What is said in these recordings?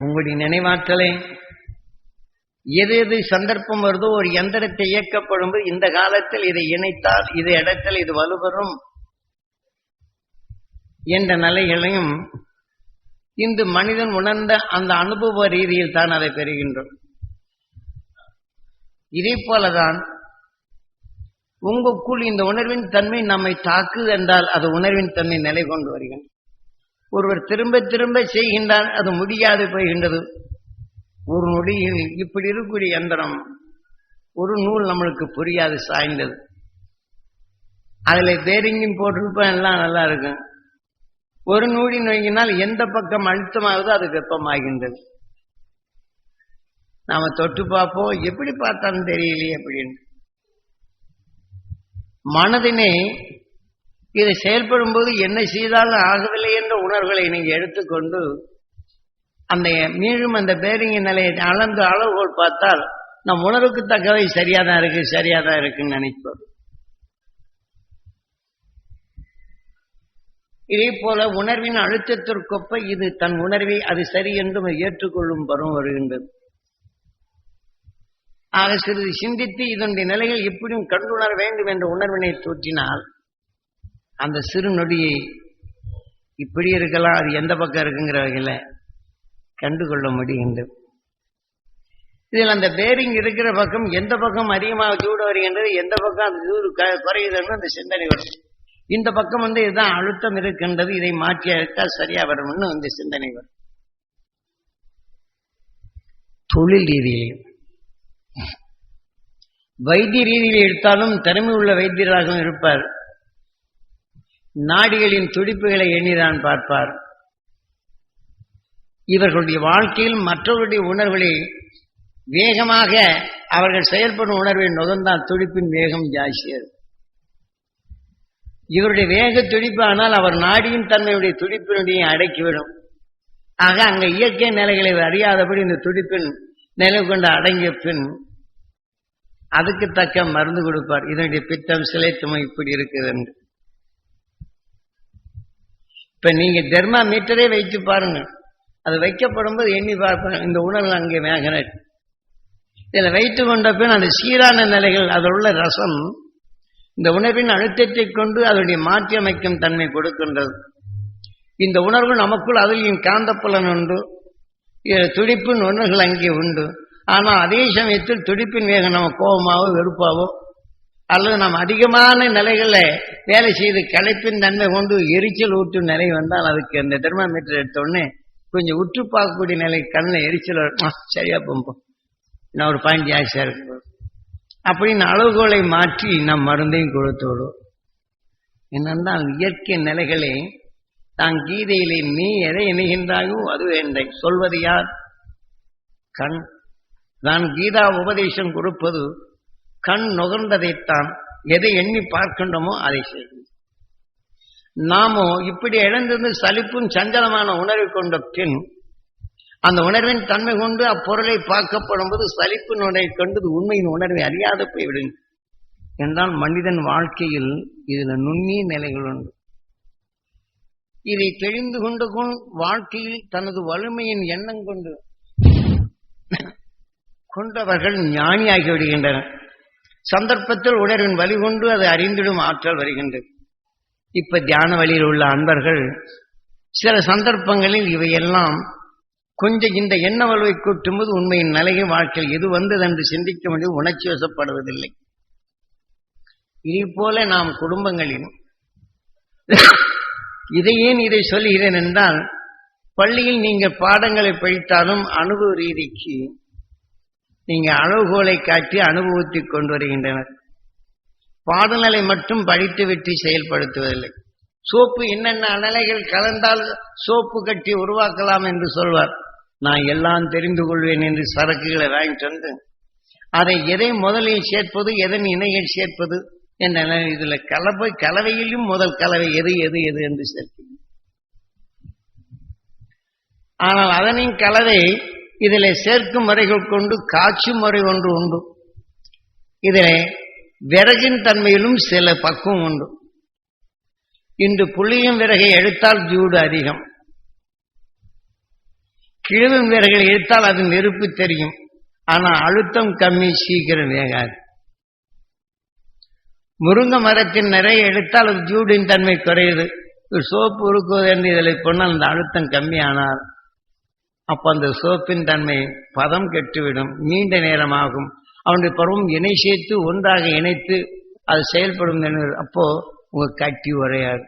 உங்களுடைய நினைவாற்றலை. எது எது சந்தர்ப்பம் வருதோ ஒரு எந்திரத்தை இயக்கப்படும் இந்த காலத்தில் இதை இணைத்தால் இது இடத்தில் இது வலுவரும் என்ற நிலைகளையும் இன்று மனிதன் உணர்ந்த அந்த அனுபவ ரீதியில் தான் அதை பெறுகின்றோம். இதே போலதான் உங்களுக்குள் இந்த உணர்வின் தன்மை நம்மை தாக்குது என்றால் அது உணர்வின் தன்மை நிலை கொண்டு வருகிறது. ஒருவர் திரும்ப திரும்ப செய்கின்றார் அது முடியாது போகின்றது ஒரு நொடியில் இப்படி இருக்கக்கூடிய எந்திரம் ஒரு நூல் நம்மளுக்கு புரியாது சாய்ந்தது. அதில் பேரிங்கும் போட்டிருப்போம் எல்லாம் நல்லா இருக்கும். ஒரு நூடி நோங்கினால் எந்த பக்கம் அழுத்தமாகுதோ அது வெப்பமாகின்றது. நாம தொட்டு பார்ப்போம் எப்படி பார்த்தாலும் தெரியலையே அப்படின்னு. மனதினை இதை செயல்படும் போது என்ன செய்தாலும் ஆகவில்லை என்ற உணர்வுகளை நீங்கள் எடுத்துக்கொண்டு அந்த மீண்டும் அந்த பேரிங்க நிலையை அளந்து அளவுகோல் பார்த்தால் நம் உணர்வுக்கு தக்கவை சரியா தான் இருக்கு சரியா தான் இருக்குன்னு நினைப்பது இதே போல உணர்வின் அழுத்தத்திற்கொப்ப இது தன் உணர்வை அது சரி என்றும் ஏற்றுக்கொள்ளும் பருவம் வருகின்றது. ஆக சிறிது சிந்தித்து இதனுடைய நிலையில் எப்படியும் கண்டுணர வேண்டும் என்ற உணர்வினை தூற்றினால் அந்த சிறு நொடியை இப்படி இருக்கலாம் அது எந்த பக்கம் இருக்குங்கிற வகையில் கண்டுகொள்ள முடிகின்றது. இதில் அந்த பேரிங் இருக்கிற பக்கம் எந்த பக்கம் அதிகமாக சூடு வருகின்றது எந்த பக்கம் அந்த சூடு குறையுதுன்னு அந்த சிந்தனை வரும் இந்த பக்கம் வந்து இதுதான் அழுத்தம் இருக்கின்றது இதை மாற்றி அழுத்தால் சரியா வரும்னு வந்து சிந்தனை வரும் தொழில் ரீதியிலையும் வைத்திய ரீதியில் எடுத்தாலும் திறமை உள்ள வைத்தியராகவும் இருப்பார். நாடிகளின் துடிப்புகளை எண்ணிதான் பார்ப்பார். இவர்களுடைய வாழ்க்கையில் மற்றவருடைய உணர்வுகளை வேகமாக அவர்கள் செயல்படும் உணர்வை நுகர்ந்தால் துடிப்பின் வேகம் ஜாஸ்தியது இவருடைய வேக துடிப்பு ஆனால் அவர் நாடியின் தன்மையுடைய துடிப்பினுடைய அடக்கிவிடும் ஆக அங்க இயற்கை நிலைகளை அறியாதபடி இந்த துடிப்பின் நிலை கொண்டு அடங்கிய பின் அதுக்கு தக்க மருந்து கொடுப்பார். இதனுடைய பித்தம் சிலைத்துமை இப்படி இருக்குது என்று. இப்ப நீங்க தெர்மா மீட்டரே வைத்து பாருங்க. அது வைக்கப்படும் போது எண்ணி பார்ப்பேன். இந்த உணர்வு அங்கே மேகனட் இதில் வைத்து கொண்ட பின் அந்த சீரான நிலைகள் அதில் உள்ள ரசம். இந்த உணர்வின் அழுத்தத்தை கொண்டு அதனுடைய மாற்றி அமைக்கும் தன்மை கொடுக்கின்றது. இந்த உணர்வு நமக்குள் அதில் காந்தப்புலன் உண்டு. துடிப்பின் உணர்வுகள் அங்கே உண்டு. ஆனால் அதே சமயத்தில் துடிப்பின் வேகம் நம்ம கோபமாவோ வெறுப்பாவோ அல்லது நாம் அதிகமான நிலைகளில் வேலை செய்து களைப்பின் தன்மை கொண்டு எரிச்சல் ஊட்டும் நிலை வந்தால் அதுக்கு அந்த தெர்மாமீட்டர் எடுத்தோடனே கொஞ்சம் உற்று பார்க்கக்கூடிய நிலை கண்ணில் எரிச்சல் சரியா போம்போம் நான் ஒரு பாயிண்ட் ஜாஸ்தியாக இருக்கும் அப்படின்னு அளவுகோலை மாற்றி நம் மருந்தையும் கொடுத்து விடும் என்னென்றால் இயற்கை நிலைகளே தான் கீதையிலே நீ எதை இணைகின்றாயோ அது என்னை சொல்வது யார்? கண். நான் கீதா உபதேசம் கொடுப்பது கண் நுகர்ந்ததைத்தான் எதை எண்ணி பார்க்கின்றோமோ அதை செய்யும். நாமோ இப்படி இழந்திருந்து சலிப்பும் சஞ்சலமான உணர்வு கொண்ட பின் அந்த உணர்வின் தன்மை கொண்டு அப்பொருளை பார்க்கப்படும் போது சலிப்பு உணர்வை கொண்டு உண்மையின் உணர்வை அறியாது போய்விடும். என்றால் மனிதன் வாழ்க்கையில் இதுல நுண்ணிய நிலைகள் உண்டு. இதை தெரிந்து கொண்டு வாழ்க்கையில் தனது வலிமையின் எண்ணம் கொண்டு கொண்டவர்கள் ஞானியாகி விடுகின்றனர். சந்தர்ப்பத்தில் உணர்வின் வழி கொண்டு அதை அறிந்திடும் ஆற்றல் வருகின்றது. இப்ப தியான வழியில் உள்ள அன்பர்கள் சில சந்தர்ப்பங்களில் இவையெல்லாம் கொஞ்சம் இந்த எண்ண வலுவை கூட்டும்போது உண்மையின் நிலைய வாழ்க்கையில் எது வந்தது என்று சிந்திக்க முடியும் உணர்ச்சி வசப்படுவதில்லை. இதே போல நாம் குடும்பங்களிலும் இதை ஏன் இதை சொல்லுகிறேன் என்றால் பள்ளியில் நீங்கள் பாடங்களை படித்தாலும் அனுபவ ரீதிக்கு நீங்க அளவுகோலை காட்டி அனுபவத்தை கொண்டு வருகின்றனர். பாடநிலை மட்டும் படித்து விட்டு செயல்படுத்துவதில்லை. சோப்பு என்னென்ன நிலைகள் கலந்தால் சோப்பு கட்டி உருவாக்கலாம் என்று சொல்வார். நான் எல்லாம் தெரிந்து கொள்வேன் என்று சரக்குகளை வாங்கிட்டு வந்து அதை எதை முதலில் சேர்ப்பது எதன் இணையில் சேர்ப்பது என்ற இதுல கலவை கலவையிலும் முதல் கலவை எது எது எது என்று சேர்க்கிறது ஆனால் அதனின் கலவை இதில் சேர்க்கும் முறைகள் கொண்டு காய்ச்சும் முறை ஒன்று உண்டு. இதில் விறகின் தன்மையிலும் சில பக்குவம் உண்டு. இன்று புளியும் விறகை எடுத்தால் ஜூடு அதிகம். கிழவும் விறகை இழுத்தால் அது நெருப்பு தெரியும். ஆனால் அழுத்தம் கம்மி சீக்கிரம் வேகாது. முருங்கை மரத்தின் நிறைய எடுத்தால் அது ஜூடின் தன்மை குறையுது. சோப்பு உருக்குவது என்று இதில் சொன்னால் அந்த அழுத்தம் கம்மியானால் அப்போ அந்த சோப்பின் தன்மை பதம் கெட்டுவிடும் நீண்ட நேரமாகும். அவனுடைய பருவம் இணை சேர்த்து ஒன்றாக இணைத்து அது செயல்படும் அப்போ உங்க கட்டி உரையாது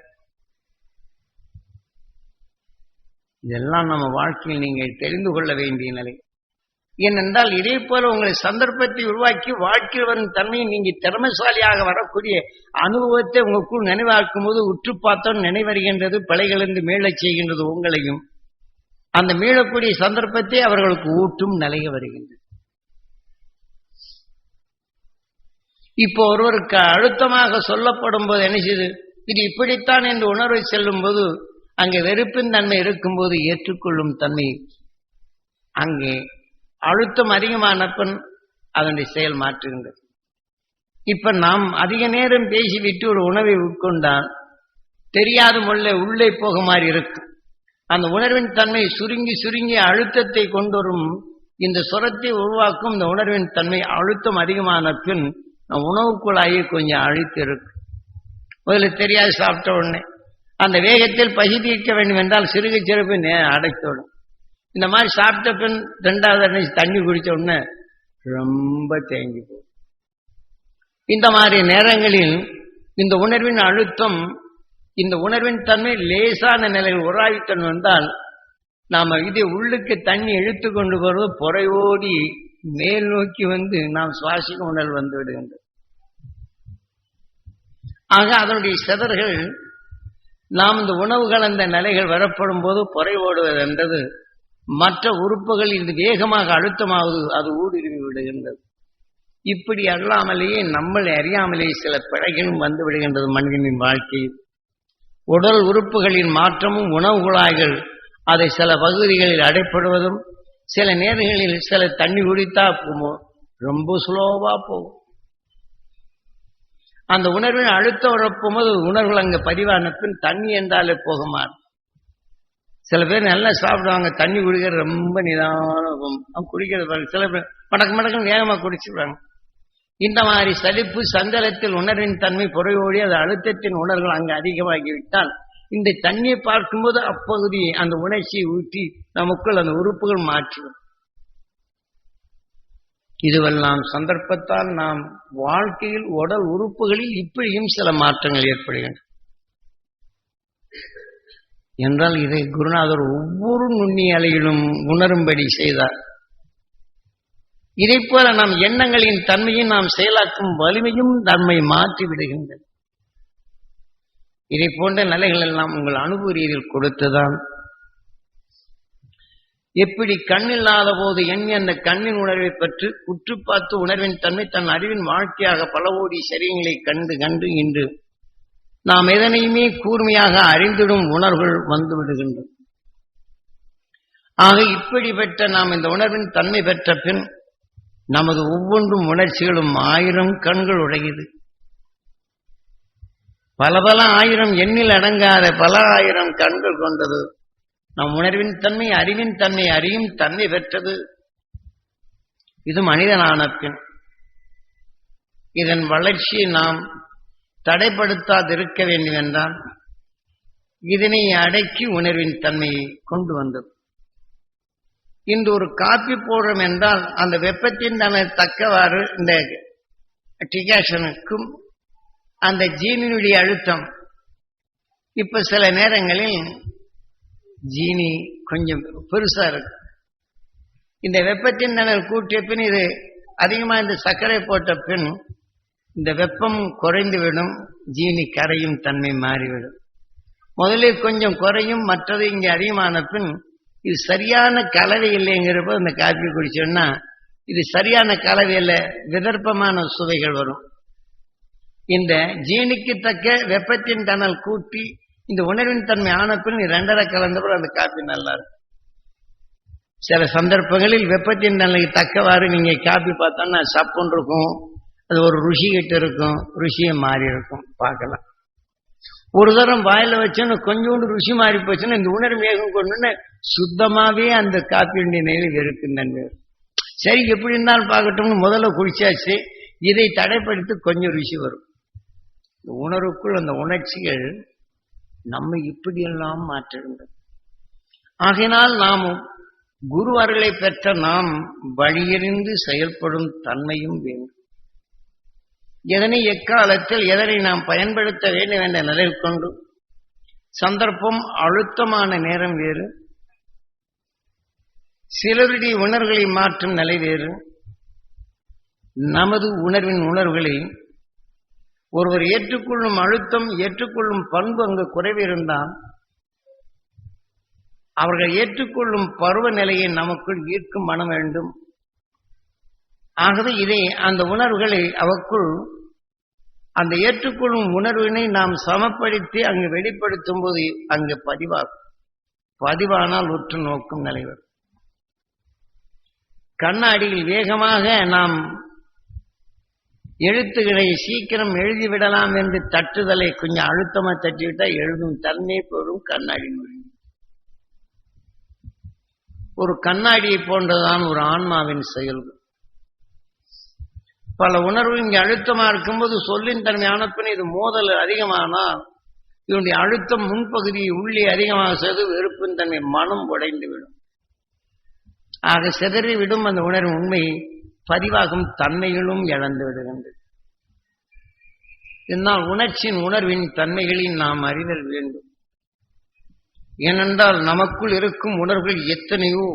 இதெல்லாம் நம்ம வாழ்க்கையில் நீங்கள் தெரிந்து கொள்ள வேண்டிய நிலை. ஏனென்றால் இதே போல உங்களை சந்தர்ப்பத்தை உருவாக்கி வாழ்க்கையில் வரும் தன்மையை நீங்க திறமைசாலியாக வரக்கூடிய அனுபவத்தை உங்களுக்குள் நினைவாக்கும் போது உற்று பார்த்தோம் நினைவருகின்றது பிழைகளிருந்து மீளச் செய்கின்றது உங்களையும். அந்த மீளக்கூடிய சந்தர்ப்பத்தை அவர்களுக்கு ஊட்டும் நிலைய வருகின்றது. இப்போ ஒருவருக்கு அழுத்தமாக சொல்லப்படும் போது என்ன செய்யுது இது இப்படித்தான் என்று உணர்வை செல்லும் போது அங்கே வெறுப்பின் தன்மை இருக்கும்போது ஏற்றுக்கொள்ளும் தன்மை. அங்கே அழுத்தம் அதிகமானப்பன் அதனுடைய செயல் மாற்றுகின்றது. இப்ப நாம் அதிக நேரம் பேசிவிட்டு ஒரு உணவை உட்கொண்டால் தெரியாத முள்ள உள்ளே போக மாதிரி இருக்கும். அந்த உணர்வின் தன்மை சுருங்கி சுருங்கி அழுத்தத்தை கொண்டு வரும் இந்த சுரத்தை உருவாக்கும் இந்த உணர்வின் தன்மை அழுத்தம் அதிகமான பின் உணவு குழாயை கொஞ்சம் அழுத்தி இருக்கும் முதல்ல தெரியாது சாப்பிட்ட உடனே. அந்த வேகத்தில் பசி தீர்க்க வேண்டும் என்றால் சிறுக சிறப்பு அடைத்தோடும். இந்த மாதிரி சாப்பிட்ட பின் ரெண்டாவது அன்னைக்கு தண்ணி குடிச்ச உடனே ரொம்ப தேங்கி போகும். இந்த மாதிரி நேரங்களில் இந்த உணர்வின் அழுத்தம் இந்த உணர்வின் தன்மை லேசான நிலையில் உராய்த்தன் வந்தால் நாம் இதை உள்ளுக்கு தண்ணி இழுத்து கொண்டு வருவது புறையோடி மேல் நோக்கி வந்து நாம் சுவாசிக்க உணர்வு வந்து விடுகின்றது. ஆக அதனுடைய செதர்கள் நாம் இந்த உணவு கலந்த நிலைகள் வரப்படும் போது புறை ஓடுவது என்றது மற்ற உறுப்புகள் இது வேகமாக அழுத்தமாவது அது ஊடுருவி விடுகின்றது. இப்படி அல்லாமலேயே நம்மளை அறியாமலேயே சில பிழைகளும் வந்து விடுகின்றது மனிதனின் வாழ்க்கையில். உடல் உறுப்புகளின் மாற்றமும் உணவு குழாய்கள் அதை சில பகுதிகளில் அடைப்படுவதும் சில நேரங்களில் சில தண்ணி குடித்தா ரொம்ப ஸ்லோவா போகும். அந்த உணர்வின் அழுத்தம் உழப்பும் போது உணர்வுகள் அங்கே பதிவான பின் தண்ணி என்றாலே போகுமா சில பேர் நல்லா சாப்பிடுவாங்க தண்ணி குடிக்கிறது ரொம்ப நிதானம் குடிக்கிறது சில பேர் மடக்கு மடக்கு வேகமாக குடிச்சுடுவாங்க. இந்த மாதிரி சலிப்பு சந்தலத்தில் உணர்வின் தன்மை குறைவோடி அது அழுத்தத்தின் உணர்வுகள் அங்கு அதிகமாகிவிட்டால் இந்த தண்ணியை பார்க்கும்போது அப்பகுதி அந்த உணர்ச்சியை ஊற்றி நமக்குள் அந்த உறுப்புகள் மாற்றும். இதுவெல்லாம் சந்தர்ப்பத்தால் நாம் வாழ்க்கையில் உடல் உறுப்புகளில் இப்படியும் சில மாற்றங்கள் ஏற்படுகின்றன. என்றால் இதை குருநாதர் ஒவ்வொரு நுண்ணிய அலையிலும் உணரும்படி செய்தார். இதை போல நம் எண்ணங்களின் தன்மையும் நாம் செயலாக்கும் வலிமையும் தன்மை மாற்றி விடுகின்றது. இதை போன்ற நிலைகள் எல்லாம் உங்கள் அனுபவ ரீதியில் கொடுத்துதான் எப்படி கண்ணில்லாத போது எண்ணி அந்த கண்ணின் உணர்வை பற்றி உற்று பார்த்து உணர்வின் தன்மை தன் அறிவின் வாழ்க்கையாக பல கோடி சரியங்களை கண்டு கண்டு இன்று நாம் எதனையுமே கூர்மையாக அறிந்திடும் உணர்வுகள் வந்து விடுகின்றன. ஆக இப்படிப்பட்ட நாம் இந்த உணர்வின் தன்மை பெற்ற பின் நமது ஒவ்வொன்றும் உணர்ச்சிகளும் ஆயிரம் கண்கள் உடையுது. பல பல ஆயிரம் எண்ணில் அடங்காத பல ஆயிரம் கண்கள் கொண்டது. நம் உணர்வின் தன்மை அறிவின் தன்மை அறியும் தன்மை பெற்றது. இது மனிதனான பின். இதன் வளர்ச்சியை நாம் தடைப்படுத்தாதிருக்க வேண்டும் என்றால் இதனை அடக்கி உணர்வின் தன்மையை கொண்டு வந்தது. இன்று ஒரு காப்பி போடுறோம் என்றால் அந்த வெப்பத்தின் தன்மை தக்கவாறு இந்த டிகாஷனுக்கும் அந்த ஜீனினுடைய அழுத்தம். இப்ப சில நேரங்களில் ஜீனி கொஞ்சம் பெருசா இருக்கு. இந்த வெப்பத்தின் தணல் கூட்டிய பின் இது அதிகமா இந்த சர்க்கரை போட்ட பின் இந்த வெப்பம் குறைந்துவிடும் ஜீனி கரையும் தன்மை மாறிவிடும். முதலில் கொஞ்சம் குறையும் மற்றது இங்கே அதிகமான பின் இது சரியான கலவை இல்லைங்கிறப்ப இந்த காப்பி குடிச்சோம்னா இது சரியான கலவையில் விதர்ப்பமான சுவைகள் வரும். இந்த ஜீனிக்கு தக்க வெப்பத்தின் தனல் கூட்டி இந்த உணர்வின் தன்மை ஆன பின் ரெண்டரை கலந்தபோது அந்த காப்பி நல்லா இருக்கும். சில சந்தர்ப்பங்களில் வெப்பத்தின் தன்மைக்கு தக்கவாறு நீங்க காப்பி பார்த்தோம்னா சப்புன்னு இருக்கும். அது ஒரு ருசி கிட்ட இருக்கும் ருசியை மாறி இருக்கும் பார்க்கலாம். ஒரு தரம் வாயில வச்சோன்னு கொஞ்சோண்டு ருசி மாறி போச்சுன்னா இந்த உணர்வு வேகம் கொண்டுன்னு சுத்தமாவே அந்த காப்பியுடைய நிலையில் இருக்கும் தன்மை சரி எப்படி இருந்தாலும் பார்க்கட்டும்னு முதல்ல குளிச்சாச்சு இதை தடைப்படுத்தி கொஞ்சம் ருசி வரும். உணர்வுக்குள் அந்த உணர்ச்சிகள் நம்ம இப்படியெல்லாம் மாற்றிருந்தது ஆகினால் நாமும் குருவர்களை பெற்ற நாம் வழியறிந்து செயல்படும் தன்மையும் வேண்டும். எதனை எக்காலத்தில் எதனை நாம் பயன்படுத்த வேண்டும் என்ற நிலையில் கொண்டு சந்தர்ப்பம் அழுத்தமான நேரம் வேறு. சிலருடைய உணர்வுகளை மாற்றும் நிலை வேறு. நமது உணர்வின் உணர்வுகளை ஒருவர் ஏற்றுக்கொள்ளும் அழுத்தம் ஏற்றுக்கொள்ளும் பண்பு அங்கு குறைவிருந்தால் அவர்கள் ஏற்றுக்கொள்ளும் பருவநிலையை நமக்குள் ஈர்க்கும் மனம் வேண்டும். ஆகவே இதை அந்த உணர்வுகளை அவக்குள் அந்த ஏற்றுக்கொள்ளும் உணர்வினை நாம் சமப்படுத்தி அங்கு வெளிப்படுத்தும் போது அங்கு பதிவாகும். பதிவானால் உற்று நோக்கும் நிலைவர் கண்ணாடியில் வேகமாக நாம் எழுத்துக்களை சீக்கிரம் எழுதிவிடலாம் என்று தட்டுதலை கொஞ்சம் அழுத்தமா தட்டிவிட்டால் எழுதும் தன்மை போடும் கண்ணாடி மொழி ஒரு கண்ணாடியை போன்றதுதான் ஒரு ஆன்மாவின் செயல். பல உணர்வு இங்கே அழுத்தமா இருக்கும்போது சொல்லின் தன்மையான பின் இது மோதல் அதிகமானால் இதனுடைய அழுத்தம் முன்பகுதி உள்ளே அதிகமாக செய்து வெறுப்பின் தன்மை மனம் உடைந்து விடும் ஆக சிதறிவிடும் அந்த உணர்வு உண்மை பதிவாகும் தன்மைகளும் இழந்து விடுகின்றது. இதனால் உணர்ச்சியின் உணர்வின் தன்மைகளில் நாம் அறிதல் வேண்டும். ஏனென்றால் நமக்குள் இருக்கும் உணர்வுகள் எத்தனையோ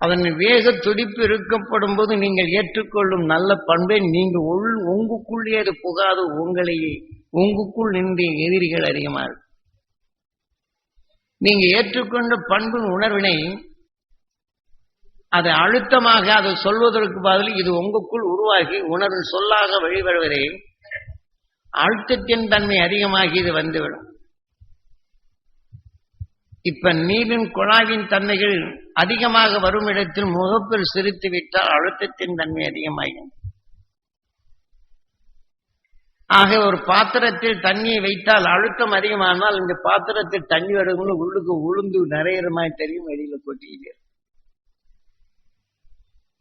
அதன் வேக துடிப்பு இருக்கப்படும் போது நீங்கள் ஏற்றுக்கொள்ளும் நல்ல பண்பை நீங்கள் உள் உங்களுக்குள்ளே அது புகாது உங்களையே உங்களுக்குள் நின்று எதிரிகள் அதிகமாக நீங்க ஏற்றுக்கொண்ட பண்பின் உணர்வினை அதை அழுத்தமாக அதை சொல்வதற்கு பதில் இது உங்களுக்குள் உருவாகி உணர்வு சொல்லாக வெளிவருவதே. அழுத்தத்தின் தன்மை அதிகமாகி இது வந்துவிடும். இப்ப நீரின் குழாவின் தன்மைகள் அதிகமாக வரும் இடத்தில் முகப்பில் சிரித்து விட்டால் அழுத்தத்தின் தன்மை அதிகமாகும் ஆக ஒரு பாத்திரத்தில் தண்ணியை வைத்தால் அழுத்தம் அதிகமானால் இந்த பாத்திரத்தில் தண்ணி வரும்போது உள்ளுக்கு உளுந்து நிறையிற மாதிரி தெரியும் வெளியில கொட்டிக்கிட்டு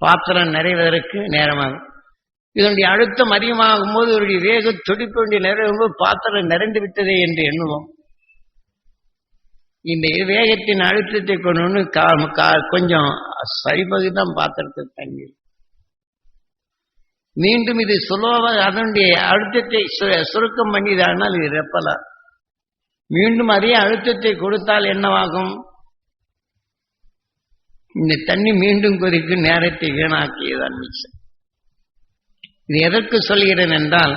பாத்திரம் நிறைவதற்கு நேரமாகும். இதனுடைய அழுத்தம் அதிகமாகும் போது இவருடைய வேக துடிப்பு வேண்டிய நிறைவும் போது பாத்திரம் நிறைந்து விட்டதே என்று எண்ணுவோம். இந்த வேகத்தின் அழுத்தத்தை கொண்டு கா- கா- கொஞ்சம் சரிபகுதி தான் பாத்திரத்தை தண்ணி மீண்டும் இது சுலபமாக அதனுடைய அழுத்தத்தை சு- சுருக்கம் பண்ணிதானால் இது ரெப்பலா. மீண்டும் அதே அழுத்தத்தை கொடுத்தால் என்னவாகும்? இந்த தண்ணி மீண்டும் கொதிக்கும் நேரத்தை வீணாக்கியதான் மிச்சம் இது எதற்கு சொல்கிறேன் என்றால்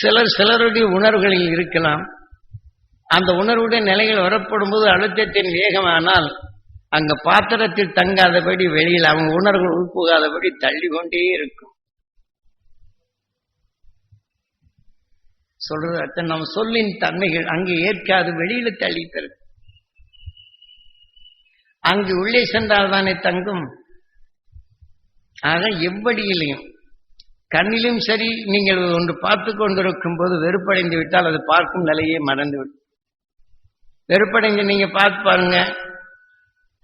சிலர் சிலருடைய உணர்வுகளில் இருக்கலாம். அந்த உணர்வுடைய நிலைகள் வரப்படும் போது அழுத்தத்தின் வேகமானால் அங்க பாத்திரத்தில் தங்காதபடி வெளியில் அவங்க உணர்வுகள் உள்புகாதபடி தள்ளி கொண்டே இருக்கும். சொல்றது அர்த்தம். நம்ம சொல்லின் தன்மைகள் அங்கே ஏற்காது வெளியில தள்ளி தரும் அங்கு உள்ளே சென்றால் தானே தங்கும். ஆக எவ்வடியிலையும் கண்ணிலும் சரி நீங்கள் ஒன்று பார்த்து கொண்டிருக்கும் போது வெறுப்படைந்து விட்டால் அது பார்க்கும் நிலையே மறந்துவிடும். வெறுப்படைந்து நீங்க பார்த்து பாருங்க.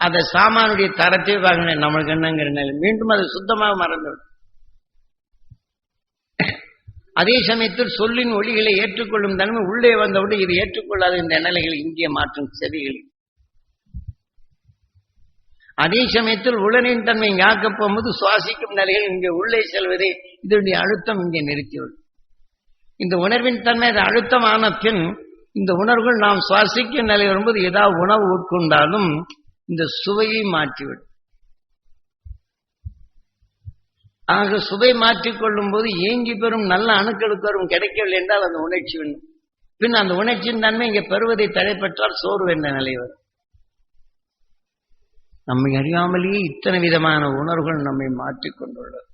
அதை சாமானுடைய தரத்தை பாருங்க நம்மளுக்கு என்னங்கிற நிலை. மீண்டும் அது சுத்தமாக மறந்துவிடும். அதே சமயத்தில் சொல்லின் ஒளிகளை ஏற்றுக்கொள்ளும் தன்மை உள்ளே வந்தவுடன் இது ஏற்றுக்கொள்ளாத இந்த நிலைகள் இங்கே மாற்றும் செவிகளில். அதே சமயத்தில் உடலின் தன்மை யாக்கப் போகும்போது சுவாசிக்கும் நிலையில் இங்கே உள்ளே செல்வதே இதனுடைய அழுத்தம் இங்கே நிறுத்திவிடும் இந்த உணர்வின் தன்மை அது அழுத்தமான பின் இந்த உணர்வுகள் நாம் சுவாசிக்கும் நிலை வரும்போது ஏதாவது உணவு உட்கொண்டாலும் இந்த சுவையை மாற்றிவிடும். ஆக சுவை மாற்றிக்கொள்ளும் போது ஏங்கி பெறும் நல்ல அணுக்களுக்கு வரும் கிடைக்கவில்லை என்றால் அந்த உணர்ச்சி வேணும் பின் அந்த உணர்ச்சியின் தன்மை இங்கே பெறுவதை தடைப்பற்றால் சோர்வு என்ற நிலை வரும். நம்மை அறியாமலேயே இத்தனை விதமான உணர்வுகள் நம்மை மாற்றிக்கொண்டுள்ளது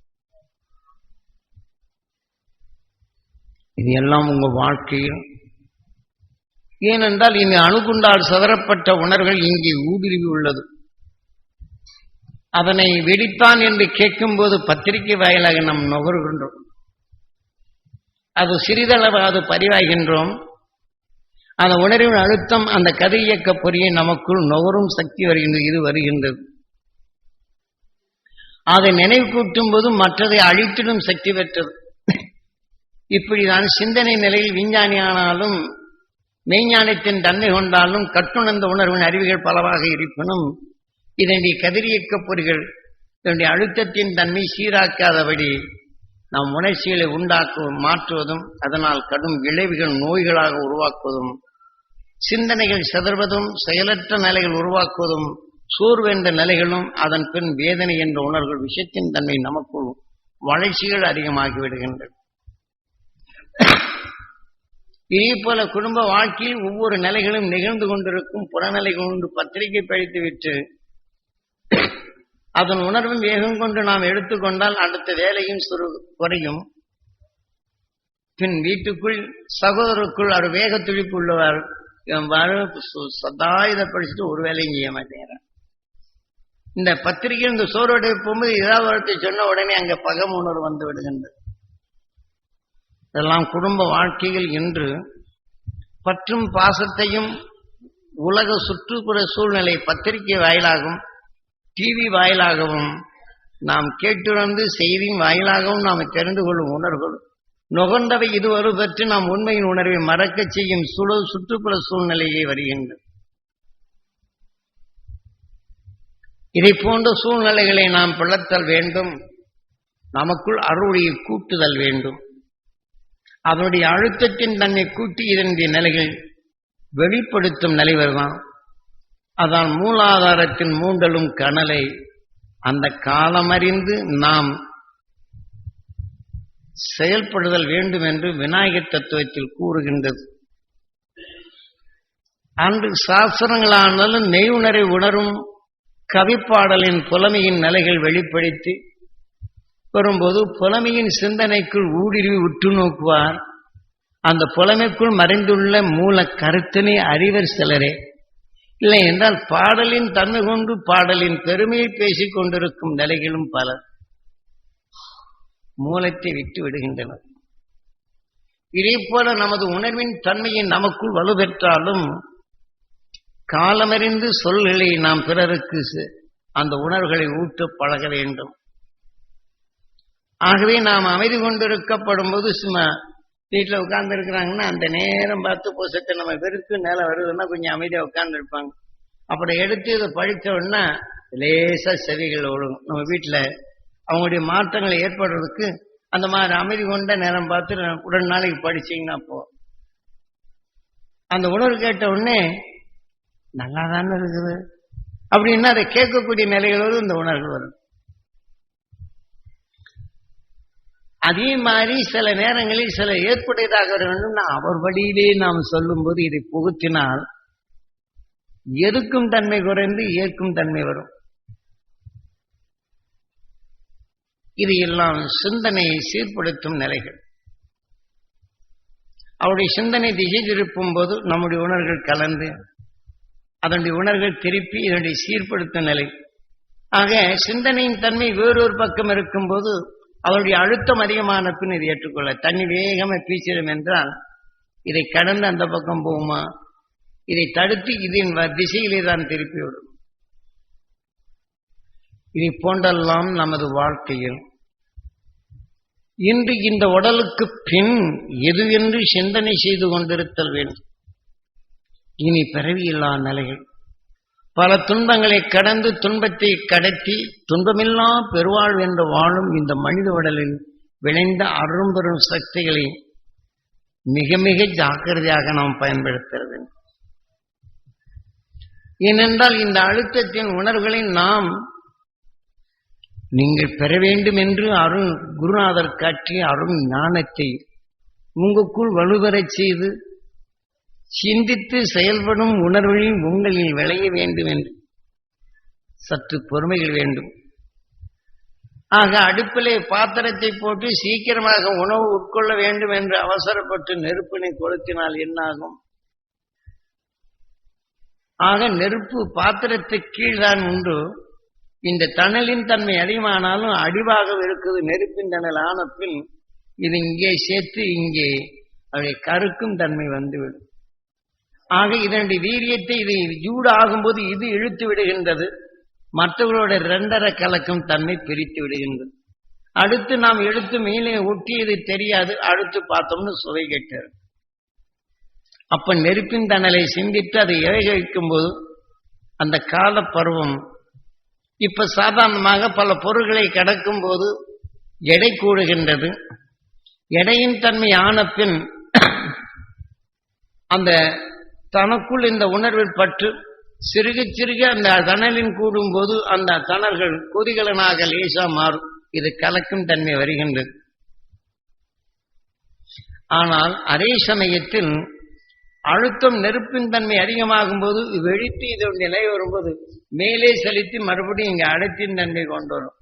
இது எல்லாம் உங்க வாழ்க்கையில் ஏனென்றால் இனி அணுகுண்டால் சதறப்பட்ட உணர்வுகள் இங்கே ஊடுருவி உள்ளது. அதனை வெடித்தான் என்று கேட்கும்போது பத்திரிகை வாயிலாக நாம் நுகர்கின்றோம். அது சிறிதளவு அது பதிவாகின்றோம் அந்த உணர்வின் அழுத்தம் அந்த கதை இயக்க பொறியை நமக்குள் நுகரும் சக்தி வருகின்றது இது வருகின்றது. அதை நினைவு கூட்டும் போது மற்றதை அழித்திடும் சக்தி பெற்றது. இப்படிதான் சிந்தனை நிலையில் விஞ்ஞானியானாலும் மெய்ஞானத்தின் தன்மை கொண்டாலும் கட்டுணர்ந்த உணர்வின் அறிவுகள் பலவாக இருப்பினும் இதனுடைய கதிரியக்க பொறிகள் இதனுடைய அழுத்தத்தின் தன்மை சீராக்காதபடி நம் உணர்ச்சிகளை உண்டாக்குவதும் மாற்றுவதும் அதனால் கடும் விளைவுகள் நோய்களாக உருவாக்குவதும் சிந்தனைகள் சிதறுவதும் செயலற்ற நிலைகள் உருவாக்குவதும் சோர்வென்ற நிலைகளும் அதன் பின் வேதனை என்ற உணர்வுகள் விஷயத்தின் தன்மை நமக்குள் வளர்ச்சிகள் அதிகமாகி விடுகின்றன இதே போல குடும்ப வாழ்க்கையில் ஒவ்வொரு நிலைகளும் நிகழ்ந்து கொண்டிருக்கும் புறநிலை கொண்டு பத்திரிகை பழித்துவிட்டு அதன் உணர்வும் வேகம் கொண்டு நாம் எடுத்துக்கொண்டால் அடுத்த வேலையும் சுரு குறையும். பின் வீட்டுக்குள் சகோதரருக்குள் அவர் வேக துடிப்பு உள்ளவர் இவன் வர சு- சதா இதை படிச்சுட்டு ஒரு வேலையும் செய்ய மாட்டேங்கிறான். இந்த பத்திரிகை இந்த சோறுடைய போகும்போது ஏதாவது ஒருத்தை சொன்ன உடனே அங்க பகம் உணர்வு வந்து விடுகின்றது. இதெல்லாம் குடும்ப வாழ்க்கையில் இன்று பற்றும் பாசத்தையும் உலக சுற்றுப்புற சூழ்நிலை பத்திரிகை வாயிலாகவும் டிவி வாயிலாகவும் நாம் கேட்டுணர்ந்து செய்தியின் வாயிலாகவும் நாம் தெரிந்து கொள்ளும் உணர்வுகள் நுகர்ந்தவை இதுவரை பற்றி நாம் உண்மையின் உணர்வை மறக்கச் செய்யும் சுழல் சுற்றுப்புற சூழ்நிலையே வருகின்றது இதை போன்ற சூழ்நிலைகளை நாம் பிளத்தல் வேண்டும். நமக்குள் அருளையை கூட்டுதல் வேண்டும். அவனுடைய அழுத்தத்தின் தன்னை கூட்டி இதனுடைய நிலைகள் வெளிப்படுத்தும் நிலைவர்தான் அதான் மூலாதாரத்தின் மூண்டலும் கனலை அந்த காலமறிந்து நாம் செயல்படுதல் வேண்டும் என்று விநாயகர் தத்துவத்தில் கூறுகின்றது. அன்று சாஸ்திரங்களானாலும் நெய்வுணரை உணரும் கவிப்பாடலின் புலமையின் நிலைகள் வெளிப்படுத்தி வரும்போது புலமையின் சிந்தனைக்குள் ஊடுருவி உற்று நோக்குவார். அந்த புலமைக்குள் மறைந்துள்ள மூல கருத்தினை அறிவர் சிலரே. இல்லை என்றால் பாடலின் தன்மை கொண்டு பாடலின் பெருமையை பேசிக் கொண்டிருக்கும் நிலைகளும் பலர் மூலத்தை விட்டு விடுகின்றனர். இதே போல நமது உணர்வின் தன்மையை நமக்குள் வலுப்பெற்றாலும் காலமறிந்து சொல்களை நாம் பிறருக்கு அந்த உணர்வுகளை ஊட்ட பழக வேண்டும். ஆகவே நாம் அமைதி கொண்டிருக்கப்படும் போது சும்மா வீட்டில் உட்கார்ந்து இருக்கிறாங்கன்னா அந்த நேரம் பார்த்து பூசத்தை நம்ம வெறுத்து நேரம் வருதுன்னா கொஞ்சம் அமைதியாக உட்கார்ந்து இருப்பாங்க அப்படி எடுத்து இதை படித்த லேசாக லேசா செவிகள் ஓடும் நம்ம வீட்டில் அவங்களுடைய மாற்றங்களை ஏற்படுறதுக்கு அந்த மாதிரி அமைதி கொண்ட நேரம் பார்த்து உடல் நாளைக்கு படிச்சீங்கன்னா போ. அந்த உணர்வு கேட்ட உடனே நல்லா தானே இருக்குது? அப்படின்னா அதை கேட்கக்கூடிய நிலைகளோடு இந்த உணர்வு வரும். அதே மாதிரி சில நேரங்களில் சில ஏற்புடையதாக வேண்டும் அவர் வழியிலே நாம் சொல்லும்போது இதை புகுத்தினால் எதுக்கும் தன்மை குறைந்து ஏற்கும் தன்மை வரும். இது எல்லாம் சிந்தனையை சீர்படுத்தும் நிலைகள். அவருடைய சிந்தனை திசை திருப்பும் போது நம்முடைய உணர்வுகள் கலந்து அதனுடைய உணர்வுகள் திருப்பி இதனுடைய சீர்படுத்தும் நிலை. ஆக சிந்தனையின் தன்மை வேறொரு பக்கம் இருக்கும்போது அவருடைய அழுத்தம் அதிகமான பின் இதை ஏற்றுக்கொள்ள. தண்ணி வேகமாக பீச்சிடும் என்றால் இதை கடந்து அந்த பக்கம் போகுமா? இதை தடுத்து இதன் வ- திசையிலே தான் திருப்பி விடும். இதை போன்றெல்லாம் நமது வாழ்க்கையில் இன்று இந்த உடலுக்கு பின் எது என்று சிந்தனை செய்து கொண்டிருத்தல் வேண்டும். இனி பிறவியில்லா நிலைகள். பல துன்பங்களை கடந்து துன்பத்தை கடத்தி துன்பமில்லா பெருவாழ்வு என்று வாழும் இந்த மனித உடலில் விளைந்த அரும்பெரும் சக்திகளை மிக மிக ஜாக்கிரதையாக நாம் பயன்படுத்துகிறது ஏனென்றால் இந்த அழுத்தத்தின் உணர்வுகளை நாம் நீங்கள் பெற வேண்டும் என்று அருண் குருநாதர் காட்டிய அருண் ஞானத்தை உங்களுக்குள் வலுவரச் செய்து சிந்தித்து செயல்படும் உணர்வுகளில் உங்களில் விளைய வேண்டும் என்று சற்று பொறுமைகள் வேண்டும். ஆக அடுப்பிலே பாத்திரத்தை போட்டு சீக்கிரமாக உணவு உட்கொள்ள வேண்டும் என்று அவசரப்பட்டு நெருப்பினை கொளுத்தினால் என்னாகும்? ஆக நெருப்பு பாத்திரத்துக்கு கீழ்தான் உண்டு. இந்த தணலின் தன்மை அதிகமானாலும் அடிவாக இருக்குது நெருப்பின் தணல் ஆன பின் இது இங்கே சேர்த்து இங்கே அதை கருக்கும் தன்மை வந்துவிடும். ஆக இதனுடைய வீரியத்தை இது ஜூடு ஆகும்போது இது இழுத்து விடுகின்றது. மற்றவர்களோட ரெண்டரை கலக்கும் தன்மை பிரித்து விடுகின்றது. அடுத்து நாம் எடுத்து மேலே ஒட்டியது தெரியாது அடுத்து பார்த்தோம்னு சுவை கேட்டார். அப்ப நெருப்பின் தணலை சிந்தித்து அதை இறைகழிக்கும் போது அந்த கால பருவம் இப்ப சாதாரணமாக பல பொருள்களை கடக்கும் போது எடை கூடுகின்றது. எடையின் தன்மை ஆன பின் அந்த தனக்குள் இந்த உணர்வில் பற்று சிறுக சிறுக அந்த தணலின் கூடும்போது அந்த தணல்கள் கொதிகலனாக லேசா மாறும். இது கலக்கும் தன்மை வருகின்றது. ஆனால் அதே சமயத்தில் அழுத்தம் நெருப்பின் தன்மை அதிகமாகும் போது வெடித்து இதனுடைய நிலை வரும்போது மேலே செலுத்தி மறுபடியும் இங்க அழுத்தின் தன்மை கொண்டு வரும்.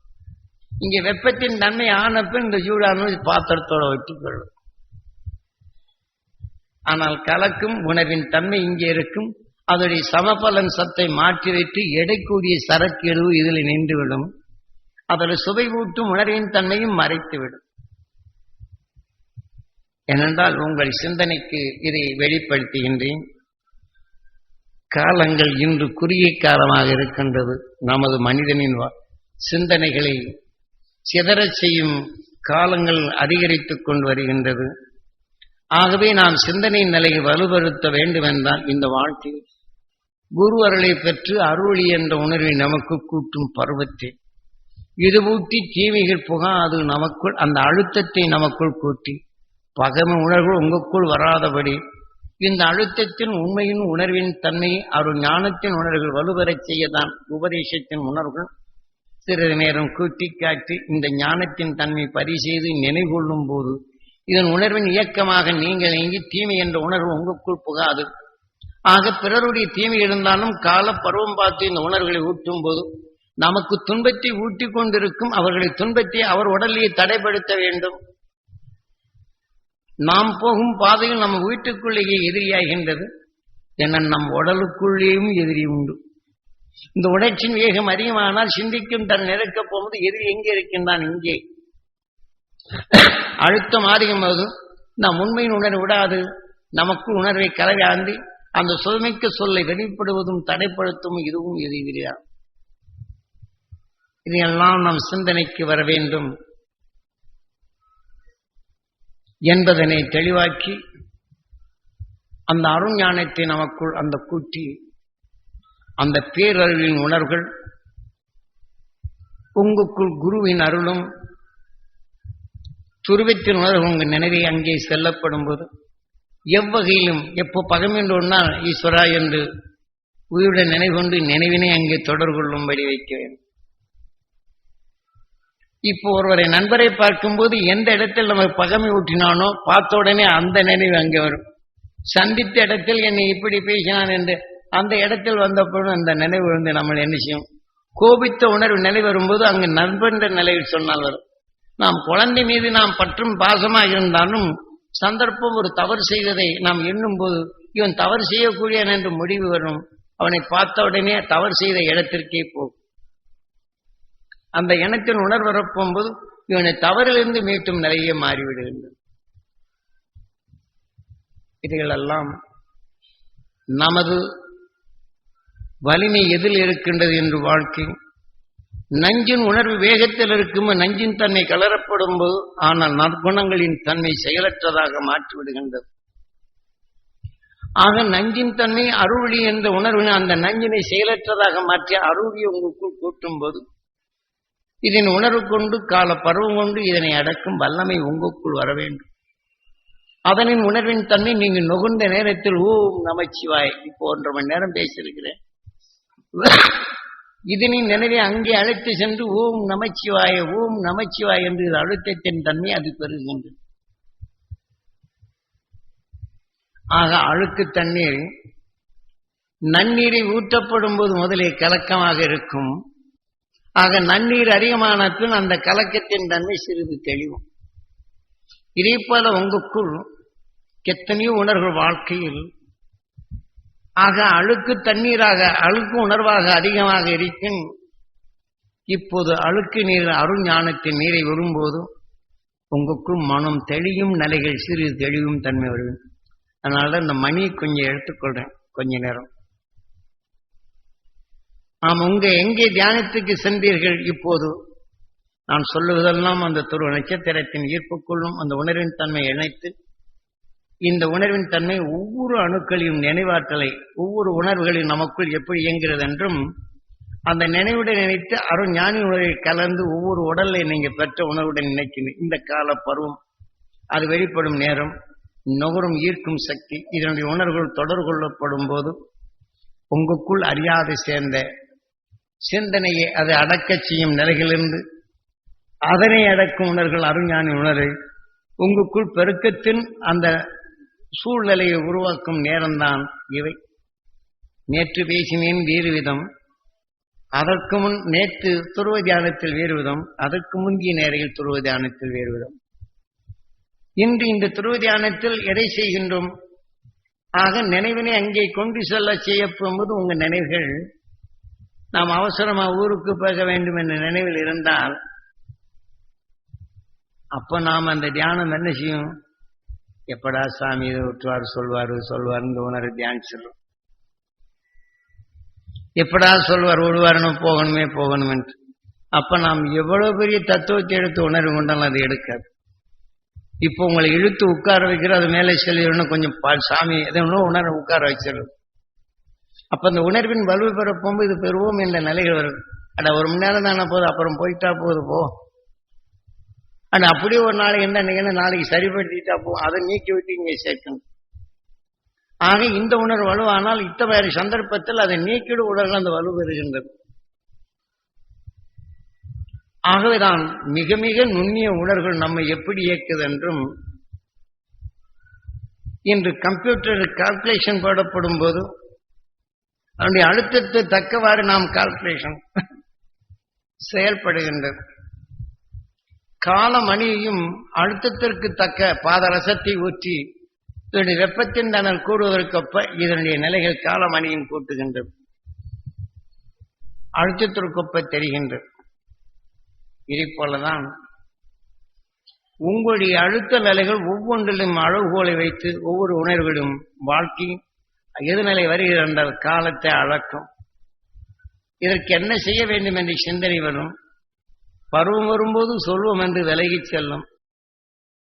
இங்க வெப்பத்தின் தன்மை ஆன பின் இந்த சூடானது பாத்திரத்தோட ஒட்டிக்கொள்ளும் ஆனால் கலக்கும் உணவின் தன்மை இங்கே இருக்கும். அதனுடைய சமபலன் சத்தை மாற்றி வைத்து எடைக்கூடிய சரக்கு எதுவும் இதில் நின்றுவிடும். அதில் சுவை ஊட்டும் உணர்வின் தன்மையும் மறைத்துவிடும். ஏனென்றால் உங்கள் சிந்தனைக்கு இதை வெளிப்படுத்துகின்றேன். காலங்கள் இன்று குறுகிய காலமாக இருக்கின்றது. நமது மனிதனின் சிந்தனைகளை சிதறச் செய்யும் காலங்கள் அதிகரித்துக் கொண்டு வருகின்றது. ஆகவே நாம் சிந்தனை நிலையை வலுப்படுத்த வேண்டுமென்றால் இந்த வாழ்க்கையில் குரு அருளை பெற்று அருளி என்ற உணர்வை நமக்கு கூட்டும் பருவத்தை இது ஊட்டி தீமைகள் புகாது நமக்குள் அந்த அழுத்தத்தை நமக்குள் கூட்டி பகமை உணர்வு உங்களுக்குள் வராதபடி இந்த அழுத்தத்தின் உண்மையின் உணர்வின் தன்மையை அருள் ஞானத்தின் உணர்வுகள் வலுவரச் செய்யதான் உபதேசத்தின் உணர்வுகள். சிறிது நேரம் கூட்டி காட்டி இந்த ஞானத்தின் தன்மை பரிசெய்து நினைவுகொள்ளும் போது இதன் உணர்வின் இயக்கமாக நீங்கள் நீங்கி தீமை என்ற உணர்வு உங்களுக்குள் புகாது. ஆக பிறருடைய தீமை இருந்தாலும் கால பருவம் பார்த்து இந்த உணர்வுகளை ஊட்டும் போது நமக்கு துன்பத்தை ஊட்டிக் கொண்டிருக்கும் அவர்களை துன்பத்தை அவர் உடலையே தடைப்படுத்த வேண்டும். நாம் போகும் பாதையில் நம் வீட்டுக்குள்ளேயே எதிரியாகின்றது. என நம் உடலுக்குள்ளேயும் எதிரி உண்டு. இந்த உணர்ச்சியின் வேகம் அதிகமானால் சிந்திக்கும் தன் நெருக்கப் போகும்போது எதிரி எங்கே இருக்கின்றான்? இங்கே. அழுத்தம் அதிகமாவது நாம் உண்மையின் உணர்வு விடாது. நமக்கு உணர்வை கலையாந்தி அந்த சுதமிக்க சொல்லை வெளிப்படுவதும் தடைப்படுத்தும் இதுவும் எதிரியா இதையெல்லாம் நம் சிந்தனைக்கு வர வேண்டும். என்பதனை தெளிவாக்கி அந்த அருஞானத்தை நமக்குள் அந்த கூட்டி அந்த பேரழிவின் உணர்வுகள் உங்களுக்குள் குருவின் அருளும் துருவத்தின் உணர்வு உங்கள் நினைவை அங்கே செல்லப்படும் போது எவ்வகையிலும் எப்போ பகமென்றொன்னால் ஈஸ்வரா என்று உயிருடன் நினைவுகொண்டு நினைவினை அங்கே தொடர்கொள்ளும்படி வைக்க வேண்டும் இப்போ ஒருவரை நண்பரை பார்க்கும்போது எந்த இடத்தில் நம்ம பகமை ஊட்டினானோ பார்த்த உடனே அந்த நினைவு அங்கே வரும். சந்தித்த இடத்தில் என்னை இப்படி பேசினான் என்று அந்த இடத்தில் வந்தப்பொழுது அந்த நினைவு வந்து நம்ம என்ன செய்யும்? கோபித்த உணர்வு நிலை வரும்போது அங்கு நண்பன்ற நிலையில் சொன்னால் வரும். நாம் குழந்தை மீது நாம் பற்றும் பாசமாக இருந்தாலும் சந்தர்ப்பம் ஒரு தவறு செய்ததை நாம் எண்ணும் போது இவன் தவறு செய்யக்கூடியவன் என்று முடிவு வரும். அவனை பார்த்த உடனே தவறு செய்த இடத்திற்கே போகும் அந்த இனத்தின் உணர்வு போது இவனை தவறிலிருந்து மீட்டும் நிலையே மாறிவிடுகின்றது. இவைகளெல்லாம் நமது வலிமை எதில் இருக்கின்றது என்று வாழ்க்கை. நஞ்சின் உணர்வு வேகத்தில் இருக்கும் நஞ்சின் தன்மை கலரப்படும் போது ஆனால் நற்குணங்களின் தன்மை செயலற்றதாக மாற்றிவிடுகின்றது. ஆக நஞ்சின் தன்மை அருளி என்ற உணர்வினை அந்த நஞ்சினை செயலற்றதாக மாற்றி அருளி உங்களுக்குள் கூட்டும் போது இதன் உணர்வு கொண்டு கால பருவம் கொண்டு இதனை அடக்கும் வல்லமை உங்களுக்குள் வர வேண்டும். அதனின் உணர்வின் தன்மை நீங்க நுகுந்த நேரத்தில் ஓம் நமச்சிவாய் இப்போ ஒன்றரை மணி நேரம் பேசியிருக்கிறேன். இதனின் நினைவை அங்கே அழைத்து சென்று ஓம் நமச்சிவாய ஓம் நமச்சிவாய் என்று அழுத்தத்தின் தன்மை அது பெறுகின்றது. ஆக அழுக்கு தண்ணீர் நன்னீரை ஊற்றப்படும் போது முதலே கலக்கமாக இருக்கும். ஆக நன்னீர் அதிகமானத்தின் அந்த கலக்கத்தின் தன்மை சிறிது தெளிவும். இதே போல உங்களுக்குள் எத்தனையோ உணர்வு வாழ்க்கையில் ஆக அழுக்கு தண்ணீராக அழுக்கு உணர்வாக அதிகமாக இருக்கும். இப்போது அழுக்கு நீர் அருஞானத்தின் நீரை வரும்போது உங்களுக்குள் மனம் தெளியும் நிலைகள் சிறிது தெளிவும் தன்மை வரும் அதனால இந்த மணி கொஞ்சம் எடுத்துக்கொள்றேன். கொஞ்ச நேரம். ஆம் உங்க எங்கே தியானத்துக்கு சென்றீர்கள் இப்போது? நான் சொல்லுவதெல்லாம் அந்த துருவ நட்சத்திரத்தின் ஈர்ப்புக்குள்ளும் அந்த உணர்வின் தன்மை இணைத்து இந்த உணர்வின் தன்மை ஒவ்வொரு அணுக்களின் நினைவாற்றலை ஒவ்வொரு உணர்வுகளின் நமக்குள் எப்படி இயங்குகிறது என்றும் அந்த நினைவுடன் நினைத்து அருண் ஞானி உணர்வை கலந்து ஒவ்வொரு உடலை நீங்க பெற்ற உணர்வுடன் நினைக்கணும் இந்த கால பருவம் அது வெளிப்படும் நேரம் நுகரும் ஈர்க்கும் சக்தி இதனுடைய உணர்வுகள் தொடர்பு கொள்ளப்படும் போது உங்களுக்குள் அறியாது சேர்ந்த சிந்தனையை அது அடக்கச் செய்யும் நிலைகளிலிருந்து அதனை அடக்கும் உணர்கள் அருஞானி உணர்வு. உங்களுக்குள் பெருக்கத்தின் அந்த சூழ்நிலையை உருவாக்கும் நேரம்தான் இவை. நேற்று பேசினேன் வேறு விதம். அதற்கு முன் நேற்று துருவ தியானத்தில் வேறு விதம். அதற்கு முந்தைய நேரையில் துருவ தியானத்தில் வேறு விதம். இன்று இந்த துருவ தியானத்தில் எதை செய்கின்றோம்? ஆக நினைவினை அங்கே கொண்டு செல்ல செய்யப்படும்போது உங்கள் நினைவுகள் நாம் அவசரமா ஊருக்கு போக வேண்டும் என்ற நினைவில் இருந்தால் அப்ப நாம் அந்த தியானம் என்ன செய்யும்? எப்படா சாமி இதை விட்டுவார் சொல்வாரு சொல்வார் இந்த உணர்வு தியானிச்சிடும் எப்படா சொல்வார் விடுவாருன்னு போகணுமே போகணும் என்று அப்ப நாம் எவ்வளவு பெரிய தத்துவத்தை எடுத்து உணர்வு கொண்டாலும் அது எடுக்காது. இப்போ உங்களை இழுத்து உட்கார வைக்கிற அது மேலே செல்லிடணும் கொஞ்சம் சாமி எதோ ஒன்றும் உணர உட்கார வச்சிடும் அப்ப அந்த உணர்வின் வலு பெற போகும்போது இது பெறுவோம் என்ற நிலைகள் வரும். அட ஒரு மணி நேரம் தானே போகுது அப்புறம் போயிட்டா போகுது போ. அட அப்படியே ஒரு நாளைக்கு என்ன நினைக்கணும் நாளைக்கு சரிப்படுத்திட்டா போ. அதை நீக்கி விட்டு இங்கே சேர்க்கணும். ஆக இந்த உணர்வு வலுவானால் இத்தகைய சந்தர்ப்பத்தில் அதை நீக்கிடு உடல் அந்த வலு பெறுகின்றது. ஆகவேதான் மிக மிக நுண்ணிய உணர்வுகள் நம்மை எப்படி இயக்குது என்றும் இன்று கம்ப்யூட்டர் கால்குலேஷன் போடப்படும் போது அதனுடைய அழுத்தத்தை தக்கவாறு நாம் கால்குலேஷன் செயல்படுகின்றது காலமணியையும் அழுத்தத்திற்கு தக்க பாதரசத்தை ஊற்றி இதனுடைய வெப்பத்தின் தனல் கூடுவதற்கொப்ப இதனுடைய நிலைகள் காலமணியின் கூட்டுகின்றது அழுத்தத்திற்கொப்ப தெரிகின்றது இதை போலதான் உங்களுடைய அழுத்த நிலைகள் ஒவ்வொன்றிலும் அளவுகோலை வைத்து ஒவ்வொரு உணர்விலும் வாழ்க்கை எதுநிலை வருகிறது என்றால் காலத்தை அளக்கும். இதற்கு என்ன செய்ய வேண்டும் என்று சிந்தனை வரும். பருவம் வரும்போது சொல்வோம் என்று விலகிச் செல்லும்.